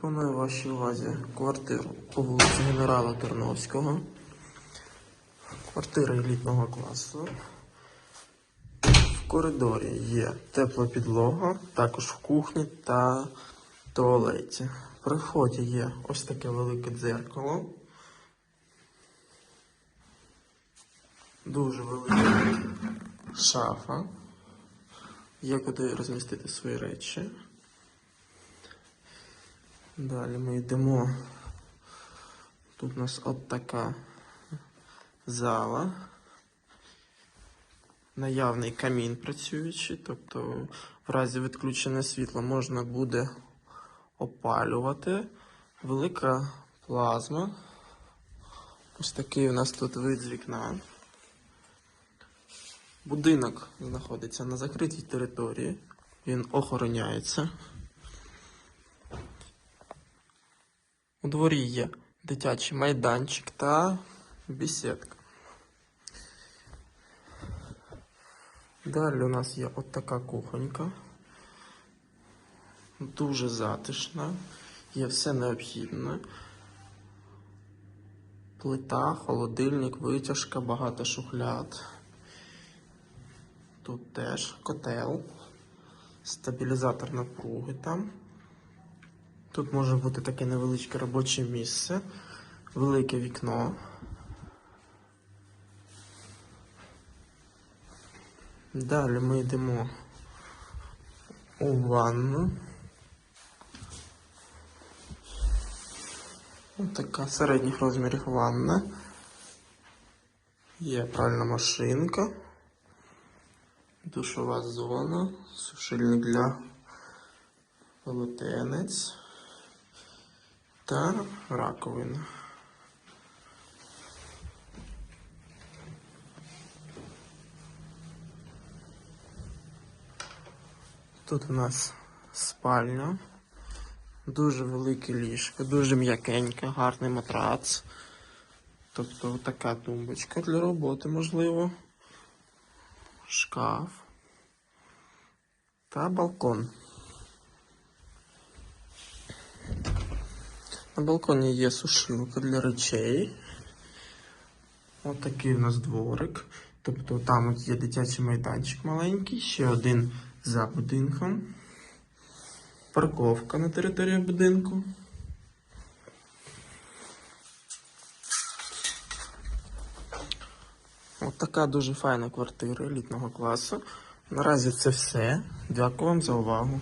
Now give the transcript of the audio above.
Пропоную вашій увазі квартиру по вулиці генерала Терновського. Квартира елітного класу. В коридорі є тепла підлога, також в кухні та туалеті. При вході є ось таке велике дзеркало. Дуже велика шафа. Є куди розмістити свої речі. Далі ми йдемо. Тут у нас от така зала. Наявний камін працюючий, тобто в разі відключення світла можна буде опалювати. Велика плазма. Ось такий у нас тут вид з вікна. Будинок знаходиться на закритій території. Він охороняється. У дворі є дитячий майданчик та бесідка. Далі у нас є от така кухонька. Дуже затишна. Є все необхідне. Плита, холодильник, витяжка, багато шухляд. Тут теж котел, стабілізатор напруги там. Тут може бути таке невеличке робоче місце, велике вікно. Далі ми йдемо у ванну. Ось така середніх розмірів ванна. Є пральна машинка, душова зона, сушильник для полотенець та раковина. Тут у нас спальня, дуже велике ліжко, дуже м'якеньке, гарний матрац. Тобто така тумбочка для роботи, можливо. Шкаф та балкон. На балконі є сушилка для речей. Ось такий у нас дворик. Тобто там от є дитячий майданчик маленький, ще один за будинком. Парковка на території будинку. Ось така дуже файна квартира елітного класу. Наразі це все. Дякую вам за увагу.